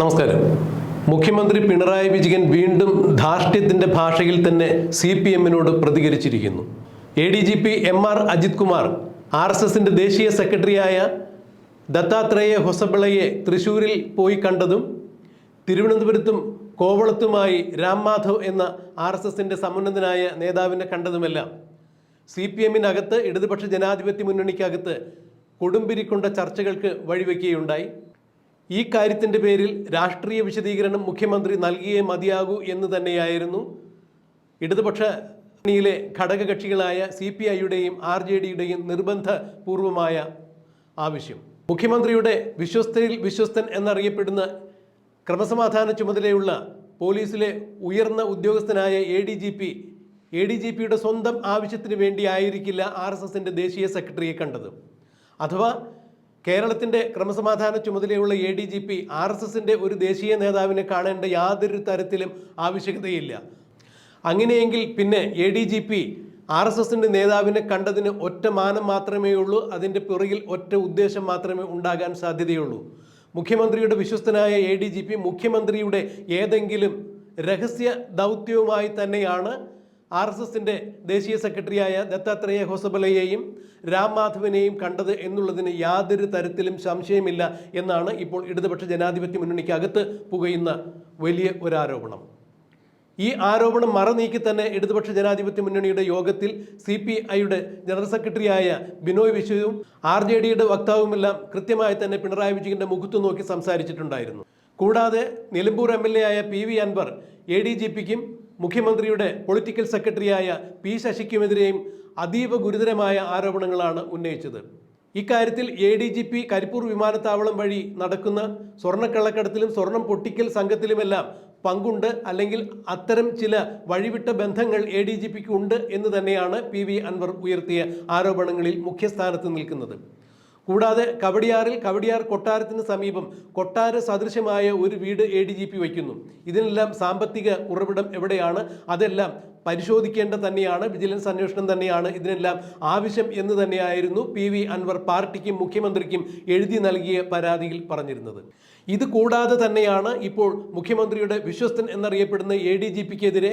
നമസ്കാരം. മുഖ്യമന്ത്രി പിണറായി വിജയൻ വീണ്ടും ധാർഷ്ട്യത്തിന്റെ ഭാഷയിൽ തന്നെ സി പി എമ്മിനോട് പ്രതികരിച്ചിരിക്കുന്നു. A D G P M R Ajith Kumar R S എസിന്റെ ദേശീയ സെക്രട്ടറിയായ ദത്താത്രേയ ഹൊസബിളയെ തൃശൂരിൽ പോയി കണ്ടതും തിരുവനന്തപുരത്തും കോവളത്തുമായി രാം മാധവ് എന്ന ആർ എസ് എസിന്റെ സമുന്നതനായ നേതാവിനെ കണ്ടതുമെല്ലാം സി പി എമ്മിനകത്ത് ഇടതുപക്ഷ ജനാധിപത്യ മുന്നണിക്കകത്ത് കൊടുമ്പിരിക്കൊണ്ട ചർച്ചകൾക്ക് വഴിവെക്കുകയുണ്ടായി. ഈ കാര്യത്തിന്റെ പേരിൽ രാഷ്ട്രീയ വിശദീകരണം മുഖ്യമന്ത്രി നൽകിയേ മതിയാകൂ എന്ന് തന്നെയായിരുന്നു. ഇടതുപക്ഷ ണിയിലെ ഘടകകക്ഷികളായ സി പി ഐയുടെയും ആർ ജെ ഡിയുടെയും നിർബന്ധപൂർവമായ ആവശ്യം. മുഖ്യമന്ത്രിയുടെ വിശ്വസ്തയിൽ വിശ്വസ്തൻ എന്നറിയപ്പെടുന്ന ക്രമസമാധാന ചുമതലയുള്ള പോലീസിലെ ഉയർന്ന ഉദ്യോഗസ്ഥനായ A D G P A D G പിയുടെ സ്വന്തം ആവശ്യത്തിന് വേണ്ടിയായിരിക്കില്ല ആർ എസ് എസിന്റെ ദേശീയ സെക്രട്ടറിയെ കണ്ടത്. അഥവാ കേരളത്തിന്റെ ക്രമസമാധാന ചുമതലയുള്ള A D G P R S എസിന്റെ ഒരു ദേശീയ നേതാവിനെ കാണേണ്ട യാതൊരു തരത്തിലും ആവശ്യകതയില്ല. അങ്ങനെയെങ്കിൽ പിന്നെ A D G P R S എസിന്റെ നേതാവിനെ കണ്ടതിന് ഒറ്റ മാനം മാത്രമേ ഉള്ളൂ അതിന്റെ പിറകിൽ ഒറ്റ ഉദ്ദേശം മാത്രമേ ഉണ്ടാകാൻ സാധ്യതയുള്ളൂ. മുഖ്യമന്ത്രിയുടെ വിശ്വസ്തനായ എ ഡി ജി പി മുഖ്യമന്ത്രിയുടെ ഏതെങ്കിലും രഹസ്യ ദൗത്യവുമായി തന്നെയാണ് ആർ എസ് എസിന്റെ ദേശീയ സെക്രട്ടറിയായ ദത്താത്രേയ ഹൊസബലയെയും രാം മാധവനെയും കണ്ടത് എന്നുള്ളതിന് യാതൊരു തരത്തിലും സംശയമില്ല എന്നാണ് ഇപ്പോൾ ഇടതുപക്ഷ ജനാധിപത്യ മുന്നണിക്കകത്ത് പുകയുന്ന വലിയ ഒരു ആരോപണം ഈ ആരോപണം മറനീക്കി തന്നെ ഇടതുപക്ഷ ജനാധിപത്യ മുന്നണിയുടെ യോഗത്തിൽ സി പി ഐയുടെ ജനറൽ സെക്രട്ടറിയായ ബിനോയ് വിശ്വവും ആർ ജെ ഡിയുടെ വക്താവുമെല്ലാം കൃത്യമായി തന്നെ പിണറായി വിജയന്റെ മുഖത്ത് നോക്കി സംസാരിച്ചിട്ടുണ്ടായിരുന്നു. കൂടാതെ നിലമ്പൂർ എം എൽ എ ആയ P V Anvar A D G പിക്കും മുഖ്യമന്ത്രിയുടെ പൊളിറ്റിക്കൽ സെക്രട്ടറിയായ പി ശശിക്കുമെതിരെയും അതീവ ഗുരുതരമായ ആരോപണങ്ങളാണ് ഉന്നയിച്ചത്. ഇക്കാര്യത്തിൽ A D G P Karipur വിമാനത്താവളം വഴി നടക്കുന്ന സ്വർണക്കള്ളക്കടത്തിലും സ്വർണം പൊട്ടിക്കൽ സംഘത്തിലുമെല്ലാം പങ്കുണ്ട്. അല്ലെങ്കിൽ അത്തരം ചില വഴിവിട്ട ബന്ധങ്ങൾ എ ഡി ജി പിക്ക് ഉണ്ട് എന്ന് തന്നെയാണ് പി വി അൻവർ ഉയർത്തിയ ആരോപണങ്ങളിൽ മുഖ്യസ്ഥാനത്ത് നിൽക്കുന്നത്. കൂടാതെ കവടിയാറിൽ കവടിയാർ കൊട്ടാരത്തിന് സമീപം കൊട്ടാര സദൃശമായ ഒരു വീട് എ ഡി ജി പി വയ്ക്കുന്നു. ഇതിനെല്ലാം സാമ്പത്തിക ഉറവിടം എവിടെയാണ്? അതെല്ലാം പരിശോധിക്കേണ്ട തന്നെയാണ് വിജിലൻസ് അന്വേഷണം തന്നെയാണ്. ഇതിനെല്ലാം ആവശ്യം എന്ന് തന്നെയായിരുന്നു പി വി അൻവർ പാർട്ടിക്കും മുഖ്യമന്ത്രിക്കും എഴുതി നൽകിയ പരാതിയിൽ പറഞ്ഞിരുന്നത്. ഇത് കൂടാതെ തന്നെയാണ് ഇപ്പോൾ മുഖ്യമന്ത്രിയുടെ വിശ്വസ്തൻ എന്നറിയപ്പെടുന്ന എ ഡി ജി പിക്കെതിരെ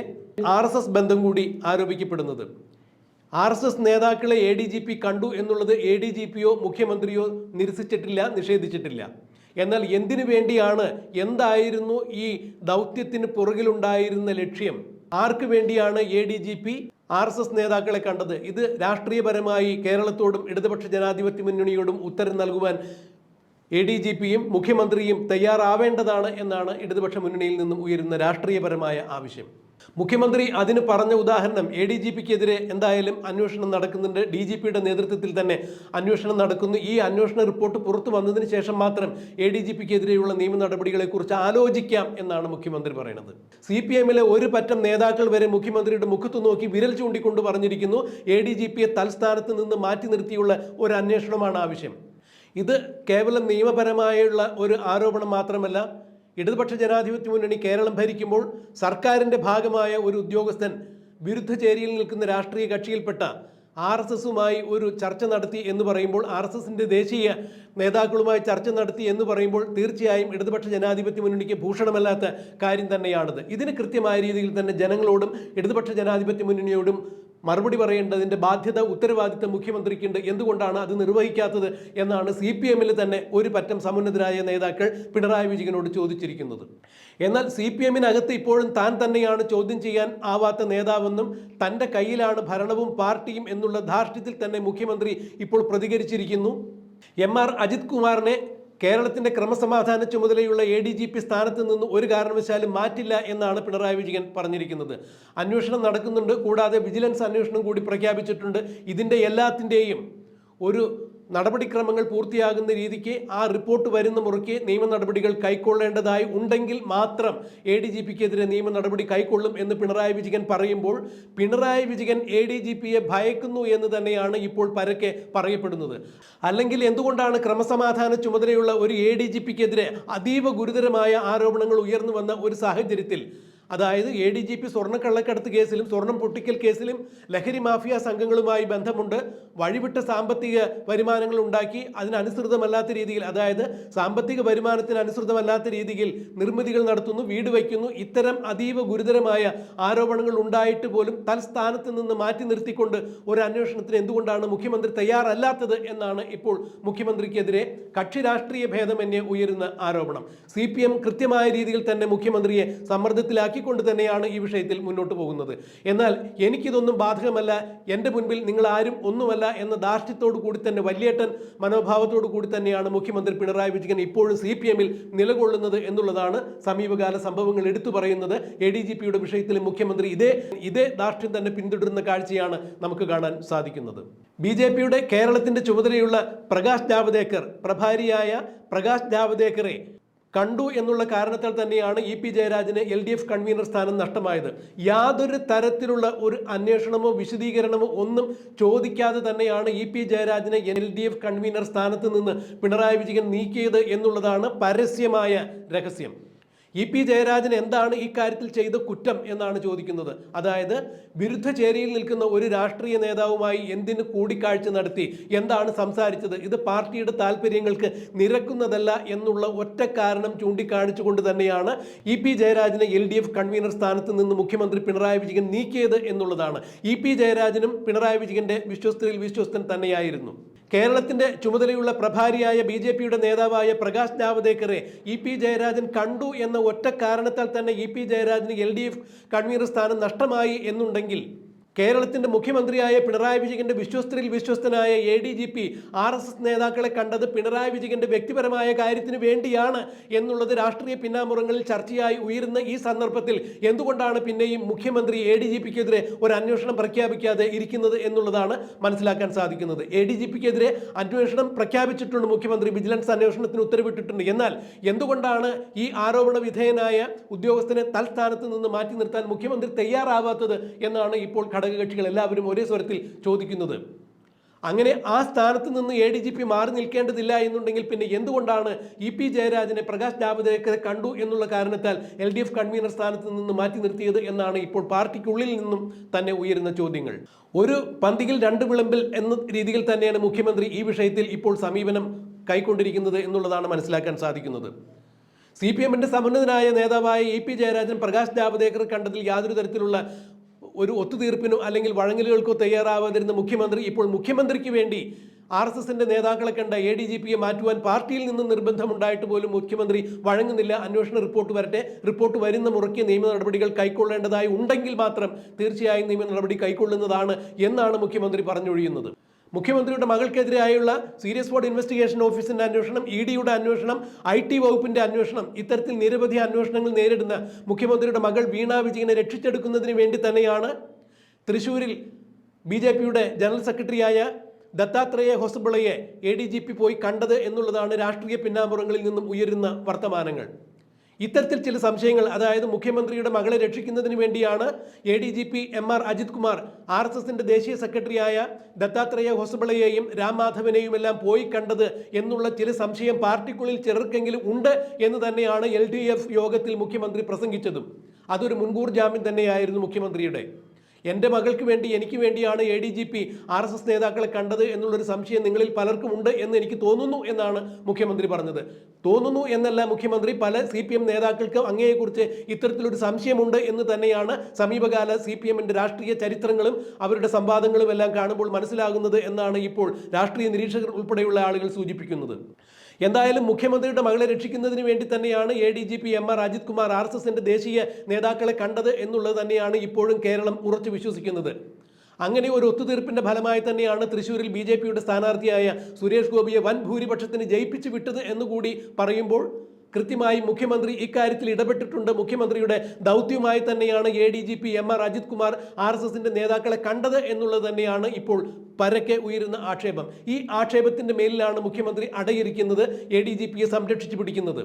ആർ എസ് എസ് ബന്ധം കൂടി ആരോപിക്കപ്പെടുന്നത്. ആർ എസ് എസ് നേതാക്കളെ എ ഡി ജി പി കണ്ടു എന്നുള്ളത് എ ഡി ജി പിയോ മുഖ്യമന്ത്രിയോ നിരസിച്ചിട്ടില്ല നിഷേധിച്ചിട്ടില്ല. എന്നാൽ എന്തിനു വേണ്ടിയാണ് എന്തായിരുന്നു ഈ ദൗത്യത്തിന് പുറകിലുണ്ടായിരുന്ന ലക്ഷ്യം? ആർക്ക് വേണ്ടിയാണ് A D G P R S S നേതാക്കളെ കണ്ടത്? ഇത് രാഷ്ട്രീയപരമായി കേരളത്തോടും ഇടതുപക്ഷ ജനാധിപത്യ മുന്നണിയോടും ഉത്തരം നൽകുവാൻ എ ഡി ജി പിയും മുഖ്യമന്ത്രിയും തയ്യാറാവേണ്ടതാണ് എന്നാണ് ഇടതുപക്ഷ മുന്നണിയിൽ നിന്നും ഉയരുന്ന രാഷ്ട്രീയപരമായ ആവശ്യം. മുഖ്യമന്ത്രി അതിന് പറഞ്ഞ ഉദാഹരണം എ ഡി ജി പിക്കെതിരെ എന്തായാലും അന്വേഷണം നടക്കുന്നുണ്ട്. ഡി ജി പിയുടെ നേതൃത്വത്തിൽ തന്നെ അന്വേഷണം നടക്കുന്നു. ഈ അന്വേഷണ റിപ്പോർട്ട് പുറത്തു വന്നതിന് ശേഷം മാത്രം എ ഡി ജി പിക്കെതിരെയുള്ള നിയമ നടപടികളെക്കുറിച്ച് ആലോചിക്കാം എന്നാണ് മുഖ്യമന്ത്രി പറയുന്നത്. സി പി എമ്മിലെ ഒരു പറ്റം നേതാക്കൾ വരെ മുഖ്യമന്ത്രിയുടെ മുഖത്ത് നോക്കി വിരൽ ചൂണ്ടിക്കൊണ്ട് പറഞ്ഞിരിക്കുന്നു. എ ഡി ജി പിയെ തൽസ്ഥാനത്ത് നിന്ന് മാറ്റി നിർത്തിയുള്ള ഒരു അന്വേഷണമാണ് ആവശ്യം. ഇത് കേവലം നിയമപരമായുള്ള ഒരു ആരോപണം മാത്രമല്ല ഇടതുപക്ഷ ജനാധിപത്യ മുന്നണി കേരളം ഭരിക്കുമ്പോൾ സർക്കാരിന്റെ ഭാഗമായ ഒരു ഉദ്യോഗസ്ഥൻ വിരുദ്ധ ചേരിയിൽ നിൽക്കുന്ന രാഷ്ട്രീയ കക്ഷിയിൽപ്പെട്ട ആർ എസ് എസുമായി ഒരു ചർച്ച നടത്തി എന്ന് പറയുമ്പോൾ ആർ എസ് എസിന്റെ ദേശീയ നേതാക്കളുമായി ചർച്ച നടത്തി എന്ന് പറയുമ്പോൾ തീർച്ചയായും ഇടതുപക്ഷ ജനാധിപത്യ മുന്നണിക്ക് ഭൂഷണമല്ലാത്ത കാര്യം തന്നെയാണത്. ഇതിന് കൃത്യമായ രീതിയിൽ തന്നെ ജനങ്ങളോടും ഇടതുപക്ഷ ജനാധിപത്യ മുന്നണിയോടും മറുപടി പറയേണ്ടതിന്റെ ബാധ്യത ഉത്തരവാദിത്തം മുഖ്യമന്ത്രിക്കുണ്ട്. എന്തുകൊണ്ടാണ് അത് നിർവഹിക്കാത്തത് എന്നാണ് സി പി എമ്മിൽ തന്നെ ഒരു പറ്റം സമുന്നതരായ നേതാക്കൾ പിണറായി വിജയനോട് ചോദിച്ചിരിക്കുന്നത്. എന്നാൽ സി പി എമ്മിനകത്ത് ഇപ്പോഴും താൻ തന്നെയാണ് ചോദ്യം ചെയ്യാൻ ആവാത്ത നേതാവെന്നും തന്റെ കയ്യിലാണ് ഭരണവും പാർട്ടിയും എന്നുള്ള ധാർഷ്ട്യത്തിൽ തന്നെ മുഖ്യമന്ത്രി ഇപ്പോൾ പ്രതികരിച്ചിരിക്കുന്നു. എം ആർ അജിത് കുമാറിനെ കേരളത്തിന്റെ ക്രമസമാധാന ചുമതലയുള്ള എ ഡി ജി പി സ്ഥാനത്ത് നിന്ന് ഒരു കാരണവശാലും മാറ്റില്ല എന്നാണ് പിണറായി വിജയൻ പറഞ്ഞിരിക്കുന്നത്. അന്വേഷണം നടക്കുന്നുണ്ട്. കൂടാതെ വിജിലൻസ് അന്വേഷണം കൂടി പ്രഖ്യാപിച്ചിട്ടുണ്ട്. ഇതിന്റെ എല്ലാത്തിന്റെയും ഒരു നടപടിക്രമങ്ങൾ പൂർത്തിയാകുന്ന രീതിക്ക് ആ റിപ്പോർട്ട് വരുന്ന മുറയ്ക്ക് നിയമ നടപടികൾ കൈക്കൊള്ളേണ്ടതായി ഉണ്ടെങ്കിൽ മാത്രം എ ഡി ജി പിക്കെതിരെ നിയമ നടപടി കൈക്കൊള്ളും എന്ന് പിണറായി വിജയൻ പറയുമ്പോൾ Pinarayi Vijayan A D G പിയെ ഭയക്കുന്നു എന്ന് തന്നെയാണ് ഇപ്പോൾ പരക്കെ പറയപ്പെടുന്നത്. അല്ലെങ്കിൽ എന്തുകൊണ്ടാണ് ക്രമസമാധാന ചുമതലയുള്ള ഒരു എ ഡി ജി പിക്കെതിരെ അതീവ ഗുരുതരമായ ആരോപണങ്ങൾ ഉയർന്നു വന്ന ഒരു സാഹചര്യത്തിൽ? അതായത് എ ഡി ജി പി സ്വർണക്കള്ളക്കടത്ത് കേസിലും സ്വർണം പൊട്ടിക്കൽ കേസിലും ലഹരി മാഫിയ സംഘങ്ങളുമായി ബന്ധമുണ്ട്. വഴിവിട്ട സാമ്പത്തിക വരുമാനങ്ങൾ ഉണ്ടാക്കി അതിനനുസൃതമല്ലാത്ത രീതിയിൽ അതായത് സാമ്പത്തിക വരുമാനത്തിന് അനുസൃതമല്ലാത്ത രീതിയിൽ നിർമ്മിതികൾ നടത്തുന്നു വീട് വയ്ക്കുന്നു ഇത്തരം അതീവ ഗുരുതരമായ ആരോപണങ്ങൾ ഉണ്ടായിട്ട് പോലും തൽസ്ഥാനത്ത് നിന്ന് മാറ്റി നിർത്തിക്കൊണ്ട് ഒരു അന്വേഷണത്തിന് എന്തുകൊണ്ടാണ് മുഖ്യമന്ത്രി തയ്യാറല്ലാത്തത് എന്നാണ് ഇപ്പോൾ മുഖ്യമന്ത്രിക്കെതിരെ കക്ഷി രാഷ്ട്രീയ ഭേദമന്യേ ഉയരുന്ന ആരോപണം. സി പി എം കൃത്യമായ രീതിയിൽ തന്നെ മുഖ്യമന്ത്രിയെ സമ്മർദ്ദത്തിലാക്കിക്കൊണ്ട് തന്നെയാണ് ഈ വിഷയത്തിൽ മുന്നോട്ട് പോകുന്നത്. എന്നാൽ എനിക്കിതൊന്നും ബാധകമല്ല. എന്റെ മുൻപിൽ നിങ്ങൾ ആരും ഒന്നുമല്ല എന്ന ധാർഷ്ട്യത്തോടു കൂടി തന്നെ വലിയേട്ടൻ മനോഭാവത്തോടു കൂടി തന്നെയാണ് മുഖ്യമന്ത്രി പിണറായി വിജയൻ ഇപ്പോഴും സി പി എമ്മിൽ നിലകൊള്ളുന്നത് എന്നുള്ളതാണ് സമീപകാല സംഭവങ്ങൾ എടുത്തു പറയുന്നത്. എ ഡി ജി പിയുടെ വിഷയത്തിൽ മുഖ്യമന്ത്രി ഇതേ ഇതേ ധാർഷ്ട്യം തന്നെ പിന്തുടരുന്ന കാഴ്ചയാണ് നമുക്ക് കാണാൻ സാധിക്കുന്നത്. ബി ജെ പിയുടെ കേരളത്തിന്റെ ചുമതലയുള്ള പ്രകാശ് ജാവദേക്കർ പ്രഭാരിയായ പ്രകാശ് ജാവദേക്കറെ കണ്ടു എന്നുള്ള കാരണത്താൽ തന്നെയാണ് ഇ പി ജയരാജന് എൽ ഡി എഫ് കൺവീനർ സ്ഥാനം നഷ്ടമായത്. യാതൊരു തരത്തിലുള്ള ഒരു അന്വേഷണമോ വിശദീകരണമോ ഒന്നും ചോദിക്കാതെ തന്നെയാണ് ഇ പി ജയരാജനെ എൽ ഡി എഫ് കൺവീനർ സ്ഥാനത്ത് നിന്ന് പിണറായി വിജയൻ നീക്കിയത് എന്നുള്ളതാണ് പരസ്യമായ രഹസ്യം. ഇ പി ജയരാജൻ എന്താണ് ഈ കാര്യത്തിൽ ചെയ്ത കുറ്റം എന്നാണ് ചോദിക്കുന്നത്. അതായത് വിരുദ്ധ ചേരിയിൽ നിൽക്കുന്ന ഒരു രാഷ്ട്രീയ നേതാവുമായി എന്തിന് കൂടിക്കാഴ്ച നടത്തി എന്താണ് സംസാരിച്ചത് ഇത് പാർട്ടിയുടെ താല്പര്യങ്ങൾക്ക് നിരക്കുന്നതല്ല എന്നുള്ള ഒറ്റ കാരണം ചൂണ്ടിക്കാണിച്ചുകൊണ്ട് തന്നെയാണ് ഇ പി ജയരാജനെ എൽ ഡി എഫ് കൺവീനർ സ്ഥാനത്ത് നിന്ന് മുഖ്യമന്ത്രി പിണറായി വിജയൻ നീക്കിയത് എന്നുള്ളതാണ്. ഇ പി ജയരാജനും പിണറായി വിജയന്റെ വിശ്വസ്തയിൽ വിശ്വസ്തൻ തന്നെയായിരുന്നു. കേരളത്തിന്റെ ചുമതലയുള്ള പ്രഭാരിയായ ബി ജെ പിയുടെ നേതാവായ പ്രകാശ് ജാവദേക്കറെ ഇ പി ജയരാജൻ കണ്ടു എന്ന ഒറ്റ കാരണത്താൽ തന്നെ ഇ പി ജയരാജന് എൽ ഡി എഫ് കൺവീനർ സ്ഥാനം നഷ്ടമായി എന്നുണ്ടെങ്കിൽ കേരളത്തിന്റെ മുഖ്യമന്ത്രിയായ പിണറായി വിജയന്റെ വിശ്വസ്തരിൽ വിശ്വസ്തനായ A D G P R S S നേതാക്കളെ കണ്ടത് പിണറായി വിജയന്റെ വ്യക്തിപരമായ കാര്യത്തിന് വേണ്ടിയാണ് എന്നുള്ളത് രാഷ്ട്രീയ പിന്നാമുറങ്ങളിൽ ചർച്ചയായി ഉയരുന്ന ഈ സന്ദർഭത്തിൽ എന്തുകൊണ്ടാണ് പിന്നെയും മുഖ്യമന്ത്രി എ ഡി ജി പിക്കെതിരെ ഒരു അന്വേഷണം പ്രഖ്യാപിക്കാതെ ഇരിക്കുന്നത് എന്നുള്ളതാണ് മനസ്സിലാക്കാൻ സാധിക്കുന്നത്. എ ഡി ജി പിക്കെതിരെ അന്വേഷണം പ്രഖ്യാപിച്ചിട്ടുണ്ട് മുഖ്യമന്ത്രി. വിജിലൻസ് അന്വേഷണത്തിന് ഉത്തരവിട്ടിട്ടുണ്ട്. എന്നാൽ എന്തുകൊണ്ടാണ് ഈ ആരോപണ വിധേയനായ ഉദ്യോഗസ്ഥനെ തൽസ്ഥാനത്ത് നിന്ന് മാറ്റി നിർത്താൻ മുഖ്യമന്ത്രി തയ്യാറാവാത്തത് എന്നാണ് ഇപ്പോൾ ഘടകകക്ഷികൾ എല്ലാവരും ഒരേ സ്വരത്തിൽ ചോദിക്കുന്നത്. അങ്ങനെ ആ സ്ഥാനത്ത് നിന്ന് എ ഡി ജി പി മാറി നിൽക്കേണ്ടതില്ല എന്നുണ്ടെങ്കിൽ പിന്നെ എന്തുകൊണ്ടാണ് ഇ പി ജയരാജനെ പ്രകാശ് ജാവദേക്കറെ കണ്ടു എന്നുള്ള കാരണത്താൽ എൽ ഡി എഫ് കൺവീനർ സ്ഥാനത്ത് നിന്ന് മാറ്റി നിർത്തിയത് എന്നാണ് ഇപ്പോൾ പാർട്ടിക്കുള്ളിൽ നിന്നും തന്നെ ഉയരുന്ന ചോദ്യങ്ങൾ. ഒരു പന്തിയിൽ രണ്ട് വിളമ്പിൽ എന്ന രീതിയിൽ തന്നെയാണ് മുഖ്യമന്ത്രി ഈ വിഷയത്തിൽ ഇപ്പോൾ സമീപനം കൈക്കൊണ്ടിരിക്കുന്നത് എന്നുള്ളതാണ് മനസ്സിലാക്കാൻ സാധിക്കുന്നത്. സി പി എമ്മിന്റെ സമുന്നതനായ നേതാവായ ഇ പി ജയരാജൻ പ്രകാശ് ജാവദേക്കർ കണ്ടതിൽ യാതൊരു തരത്തിലുള്ള ഒരു ഒത്തുതീർപ്പിനോ അല്ലെങ്കിൽ വഴങ്ങലുകൾക്കോ തയ്യാറാവാതിരുന്ന മുഖ്യമന്ത്രി ഇപ്പോൾ മുഖ്യമന്ത്രിക്ക് വേണ്ടി ആർ എസ് എസിന്റെ നേതാക്കളെ കണ്ട എ ഡി ജി പിയെ മാറ്റുവാൻ പാർട്ടിയിൽ നിന്ന് നിർബന്ധമുണ്ടായിട്ട് പോലും മുഖ്യമന്ത്രി വഴങ്ങുന്നില്ല. അന്വേഷണ റിപ്പോർട്ട് വരട്ടെ. റിപ്പോർട്ട് വരുന്ന മുറയ്ക്ക് നിയമ നടപടികൾ കൈക്കൊള്ളേണ്ടതായി ഉണ്ടെങ്കിൽ മാത്രം തീർച്ചയായും നിയമ നടപടി കൈക്കൊള്ളുന്നതാണ് എന്നാണ് മുഖ്യമന്ത്രി പറഞ്ഞൊഴിയുന്നത്. മുഖ്യമന്ത്രിയുടെ മകൾക്കെതിരായുള്ള സീരിയസ് ഫോർഡ് ഇൻവെസ്റ്റിഗേഷൻ ഓഫീസിന്റെ അന്വേഷണം ഇ ഡിയുടെ അന്വേഷണം ഐ ടി വകുപ്പിന്റെ അന്വേഷണം ഇത്തരത്തിൽ നിരവധി അന്വേഷണങ്ങൾ നേരിടുന്ന മുഖ്യമന്ത്രിയുടെ മകൾ വീണ വിജയനെ രക്ഷിച്ചെടുക്കുന്നതിന് വേണ്ടി തന്നെയാണ് തൃശൂരിൽ ബി ജെ പിയുടെ ജനറൽ സെക്രട്ടറിയായ ദത്താത്രേയ ഹൊസബിളയെ എ ഡി ജി പി പോയി കണ്ടത് എന്നുള്ളതാണ് രാഷ്ട്രീയ പിന്നാമ്പുറങ്ങളിൽ നിന്നും ഉയരുന്ന വർത്തമാനങ്ങൾ. ഇത്തരത്തിൽ ചില സംശയങ്ങൾ അതായത് മുഖ്യമന്ത്രിയുടെ മകളെ രക്ഷിക്കുന്നതിന് വേണ്ടിയാണ് A D G P M R Ajith Kumar R S എസിന്റെ ദേശീയ സെക്രട്ടറിയായ ദത്താത്രേയ ഹൊസബിളയെയും രാം മാധവനെയും എല്ലാം പോയി കണ്ടത് എന്നുള്ള ചില സംശയം പാർട്ടിക്കുള്ളിൽ ചിലർക്കെങ്കിലും ഉണ്ട് എന്ന് തന്നെയാണ് എൽ യോഗത്തിൽ മുഖ്യമന്ത്രി പ്രസംഗിച്ചതും. അതൊരു മുൻകൂർ ജാമ്യം തന്നെയായിരുന്നു മുഖ്യമന്ത്രിയുടെ. എന്റെ മകൾക്ക് വേണ്ടി എനിക്ക് വേണ്ടിയാണ് A D G P R S S നേതാക്കളെ കണ്ടത് എന്നുള്ളൊരു സംശയം നിങ്ങളിൽ പലർക്കും ഉണ്ട് എന്ന് എനിക്ക് തോന്നുന്നു എന്നാണ് മുഖ്യമന്ത്രി പറഞ്ഞത്. തോന്നുന്നു എന്നല്ല മുഖ്യമന്ത്രി പല സി പി എം നേതാക്കൾക്ക് അങ്ങയെക്കുറിച്ച് ഇത്തരത്തിലൊരു സംശയമുണ്ട് എന്ന് തന്നെയാണ് സമീപകാല സി പി എമ്മിന്റെ രാഷ്ട്രീയ ചരിത്രങ്ങളും അവരുടെ സംവാദങ്ങളും എല്ലാം കാണുമ്പോൾ മനസ്സിലാകുന്നത് എന്നാണ് ഇപ്പോൾ രാഷ്ട്രീയ നിരീക്ഷകർ ഉൾപ്പെടെയുള്ള ആളുകൾ സൂചിപ്പിക്കുന്നത്. എന്തായാലും മുഖ്യമന്ത്രിയുടെ മകളെ രക്ഷിക്കുന്നതിന് വേണ്ടി തന്നെയാണ് A D G P M R Ajith Kumar R S എസിന്റെ ദേശീയ നേതാക്കളെ കണ്ടത് എന്നുള്ളത് തന്നെയാണ് ഇപ്പോഴും കേരളം ഉറച്ചു വിശ്വസിക്കുന്നത്. അങ്ങനെ ഒരു ഒത്തുതീർപ്പിന്റെ ഫലമായി തന്നെയാണ് തൃശൂരിൽ ബി ജെ പിയുടെ സ്ഥാനാർത്ഥിയായ സുരേഷ് ഗോപിയെ വൻ ഭൂരിപക്ഷത്തിന് ജയിപ്പിച്ചു വിട്ടത് എന്നുകൂടി പറയുമ്പോൾ കൃത്യമായി മുഖ്യമന്ത്രി ഇക്കാര്യത്തിൽ ഇടപെട്ടിട്ടുണ്ട്. മുഖ്യമന്ത്രിയുടെ ദൗത്യമായി തന്നെയാണ് A D G P M R Ajith Kumar R S എസിന്റെ നേതാക്കളെ കണ്ടത് എന്നുള്ളത് തന്നെയാണ് ഇപ്പോൾ പരക്കെ ഉയരുന്ന ആക്ഷേപം. ഈ ആക്ഷേപത്തിന്റെ മേലിലാണ് മുഖ്യമന്ത്രി അടയിരിക്കുന്നത് എ ഡി ജി പിയെ സംരക്ഷിച്ചു പിടിക്കുന്നത്.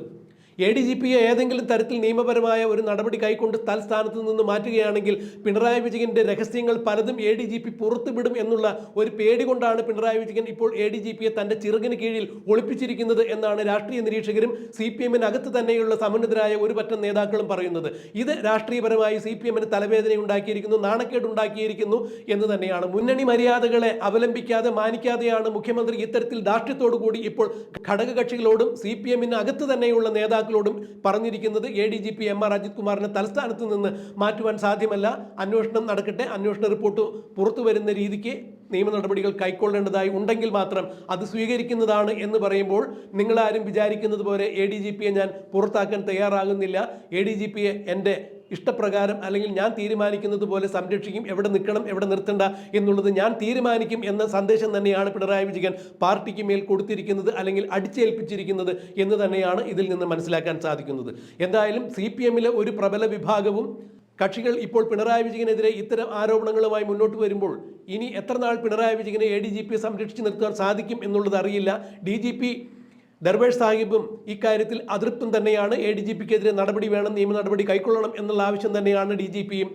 എ ഡി ജി പിയെ ഏതെങ്കിലും തരത്തിൽ നിയമപരമായ ഒരു നടപടി കൈക്കൊണ്ട് തൽസ്ഥാനത്ത് നിന്ന് മാറ്റുകയാണെങ്കിൽ പിണറായി വിജയന്റെ രഹസ്യങ്ങൾ പലതും എ ഡി ജി പി പുറത്തുവിടും എന്നുള്ള ഒരു പേടി കൊണ്ടാണ് പിണറായി വിജയൻ ഇപ്പോൾ എ ഡി ജി പിയെ തന്റെ ചിറകിന് കീഴിൽ ഒളിപ്പിച്ചിരിക്കുന്നത് എന്നാണ് രാഷ്ട്രീയ നിരീക്ഷകരും സി പി എമ്മിനകത്ത് തന്നെയുള്ള സമുന്നതരായ ഒരു പറ്റം നേതാക്കളും പറയുന്നത്. ഇത് രാഷ്ട്രീയപരമായി സി പി എമ്മിന് തലവേദന ഉണ്ടാക്കിയിരിക്കുന്നു നാണക്കേട് ഉണ്ടാക്കിയിരിക്കുന്നു എന്ന് തന്നെയാണ്. മുന്നണി മര്യാദകളെ അവലംബിക്കാതെ മാനിക്കാതെയാണ് മുഖ്യമന്ത്രി ഇത്തരത്തിൽ ധാർഷ്ട്യത്തോടു കൂടി ഇപ്പോൾ ഘടകകക്ഷികളോടും സി പി എമ്മിന് അകത്ത് തന്നെയുള്ള നേതാക്കളോടും പറഞ്ഞിരിക്കുന്നത് A D G P M R Ajith കുമാറിനെ തലസ്ഥാനത്ത് നിന്ന് മാറ്റുവാൻ സാധ്യമല്ല. അന്വേഷണം നടക്കട്ടെ. അന്വേഷണ റിപ്പോർട്ട് പുറത്തു വരുന്ന രീതിക്ക് നിയമ നടപടികൾ കൈക്കൊള്ളേണ്ടതായി ഉണ്ടെങ്കിൽ മാത്രം അത് സ്വീകരിക്കുന്നതാണ് എന്ന് പറയുമ്പോൾ നിങ്ങളാരും വിചാരിക്കുന്നത് പോലെ എ ഡി ജി പിയെ ഞാൻ പുറത്താക്കാൻ തയ്യാറാകുന്നില്ല. എ ഡി ജി പിയെ എന്റെ ഇഷ്ടപ്രകാരം അല്ലെങ്കിൽ ഞാൻ തീരുമാനിക്കുന്നത് പോലെ സംരക്ഷിക്കും എവിടെ നിൽക്കണം എവിടെ നിർത്തണ്ട എന്നുള്ളത് ഞാൻ തീരുമാനിക്കും എന്ന സന്ദേശം തന്നെയാണ് പിണറായി വിജയൻ പാർട്ടിക്ക് മേൽ കൊടുത്തിരിക്കുന്നത് അല്ലെങ്കിൽ അടിച്ചേൽപ്പിച്ചിരിക്കുന്നത് എന്ന് തന്നെയാണ് ഇതിൽ നിന്ന് മനസ്സിലാക്കാൻ സാധിക്കുന്നത്. എന്തായാലും സി പി എമ്മിലെ ഒരു പ്രബല വിഭാഗവും കക്ഷികൾ ഇപ്പോൾ പിണറായി വിജയനെതിരെ ഇത്തരം ആരോപണങ്ങളുമായി മുന്നോട്ട് വരുമ്പോൾ ഇനി എത്ര നാൾ പിണറായി വിജയനെ എ ഡി ജി പി സംരക്ഷിച്ച് നിർത്താൻ സാധിക്കും എന്നുള്ളത് അറിയില്ല. ഡി ജി പി ദർവേഷ് സാഹിബും ഇക്കാര്യത്തിൽ അതൃപ്തം തന്നെയാണ്. എ ഡി ജി പിക്കെതിരെ നടപടി വേണം നിയമ നടപടി കൈക്കൊള്ളണം എന്നുള്ള ആവശ്യം തന്നെയാണ് ഡി ജി പിയും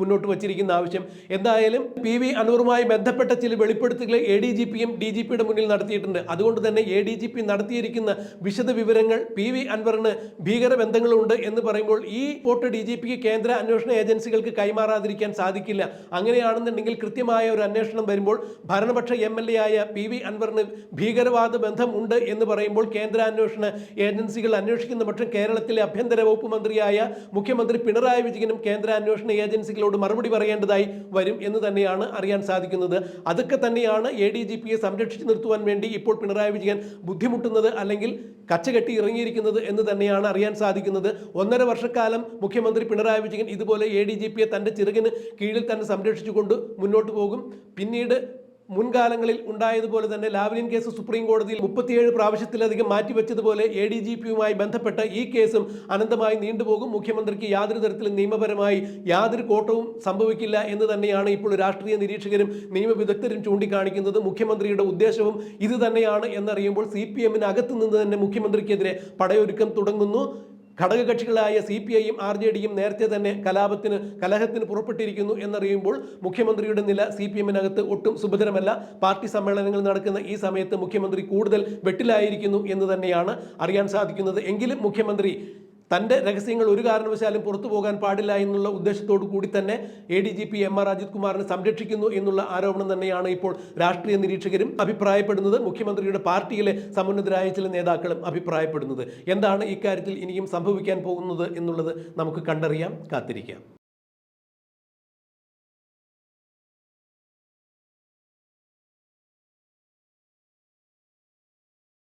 മുന്നോട്ട് വച്ചിരിക്കുന്ന ആവശ്യം. എന്തായാലും പി വി അനൂറുമായി ബന്ധപ്പെട്ട ചില വെളിപ്പെടുത്തലുകൾ എ ഡി ജി പിയും ഡി ജി പിയുടെ മുന്നിൽ നടത്തിയിട്ടുണ്ട്. അതുകൊണ്ട് തന്നെ എ ഡി ജി പി നടത്തിയിരിക്കുന്ന വിശദ വിവരങ്ങൾ പി വി അൻവറിന് ഭീകര ബന്ധങ്ങളുണ്ട് എന്ന് പറയുമ്പോൾ ഈ റിപ്പോർട്ട് ഡി ജി പിക്ക് കേന്ദ്ര അന്വേഷണ ഏജൻസികൾക്ക് കൈമാറാതിരിക്കാൻ സാധിക്കില്ല. അങ്ങനെയാണെന്നുണ്ടെങ്കിൽ കൃത്യമായ ഒരു അന്വേഷണം വരുമ്പോൾ ഭരണപക്ഷ എം എൽ എ ആയ പി വി അൻവറിന് ഭീകരവാദ ബന്ധം ഉണ്ട് എന്ന് പറയുമ്പോൾ കേന്ദ്ര അന്വേഷണ ഏജൻസികൾ അന്വേഷിക്കുന്ന പക്ഷം കേരളത്തിലെ ആഭ്യന്തര വകുപ്പ് മന്ത്രിയായ മുഖ്യമന്ത്രി പിണറായി വിജയനും കേന്ദ്ര അന്വേഷണ ഏജൻസികളോട് മറുപടി പറയേണ്ടതായി വരും എന്ന് തന്നെയാണ് അറിയാൻ സാധിക്കുന്നത്. അതൊക്കെ തന്നെയാണ് എ ഡി ജി പിയെ സംരക്ഷിച്ചു നിർത്തുവാൻ വേണ്ടി ഇപ്പോൾ പിണറായി വിജയൻ ബുദ്ധിമുട്ടുന്നത് അല്ലെങ്കിൽ കച്ചകെട്ടി ഇറങ്ങിയിരിക്കുന്നത് എന്ന് തന്നെയാണ് അറിയാൻ സാധിക്കുന്നത്. ഒന്നര വർഷക്കാലം മുഖ്യമന്ത്രി പിണറായി വിജയൻ ഇതുപോലെ എ ഡി ജി പിയെ തന്റെ ചിറകിന് കീഴിൽ തന്നെ സംരക്ഷിച്ചുകൊണ്ട് മുന്നോട്ട് പോകും. പിന്നീട് മുൻകാലങ്ങളിൽ ഉണ്ടായതുപോലെ തന്നെ ലാവ്ലിൻ കേസ് സുപ്രീം കോടതിയിൽ മുപ്പത്തിയേഴ് പ്രാവശ്യത്തിലധികം മാറ്റിവെച്ചതുപോലെ എ ഡി ജി പിയുമായി ബന്ധപ്പെട്ട ഈ കേസും അനന്തമായി നീണ്ടുപോകും. മുഖ്യമന്ത്രിക്ക് യാതൊരു തരത്തിലും നിയമപരമായി യാതൊരു കോട്ടവും സംഭവിക്കില്ല എന്ന് തന്നെയാണ് ഇപ്പോൾ രാഷ്ട്രീയ നിരീക്ഷകരും നിയമവിദഗ്ധരും ചൂണ്ടിക്കാണിക്കുന്നത്. മുഖ്യമന്ത്രിയുടെ ഉദ്ദേശവും ഇത് തന്നെയാണ് എന്നറിയുമ്പോൾ സി പി എമ്മിന് നിന്ന് തന്നെ മുഖ്യമന്ത്രിക്കെതിരെ പടയൊരുക്കം തുടങ്ങുന്നു. ഘടകകക്ഷികളായ സി പി ഐയും ആർ ജെ ഡിയും നേരത്തെ തന്നെ കലാപത്തിന് കലഹത്തിന് പുറപ്പെട്ടിരിക്കുന്നു എന്നറിയുമ്പോൾ മുഖ്യമന്ത്രിയുടെ നില സി പി എമ്മിനകത്ത് ഒട്ടും സുഭദ്രമല്ല. പാർട്ടി സമ്മേളനങ്ങൾ നടക്കുന്ന ഈ സമയത്ത് മുഖ്യമന്ത്രി കൂടുതൽ വെട്ടിലായിരിക്കുന്നു എന്ന് തന്നെയാണ് അറിയാൻ സാധിക്കുന്നത്. എങ്കിലും മുഖ്യമന്ത്രി തന്റെ രഹസ്യങ്ങൾ ഒരു കാരണവശാലും പുറത്തു പോകാൻ പാടില്ല എന്നുള്ള ഉദ്ദേശത്തോടു കൂടി തന്നെ A D G P M R Ajith കുമാറിനെ സംരക്ഷിക്കുന്നു എന്നുള്ള ആരോപണം തന്നെയാണ് ഇപ്പോൾ രാഷ്ട്രീയ നിരീക്ഷകരും അഭിപ്രായപ്പെടുന്നത്. മുഖ്യമന്ത്രിയുടെ പാർട്ടിയിലെ സമുന്നതരായ ചില നേതാക്കളും അഭിപ്രായപ്പെടുന്നത്. എന്താണ് ഇക്കാര്യത്തിൽ ഇനിയും സംഭവിക്കാൻ പോകുന്നത് എന്നുള്ളത് നമുക്ക് കണ്ടറിയാം. കാത്തിരിക്കാം.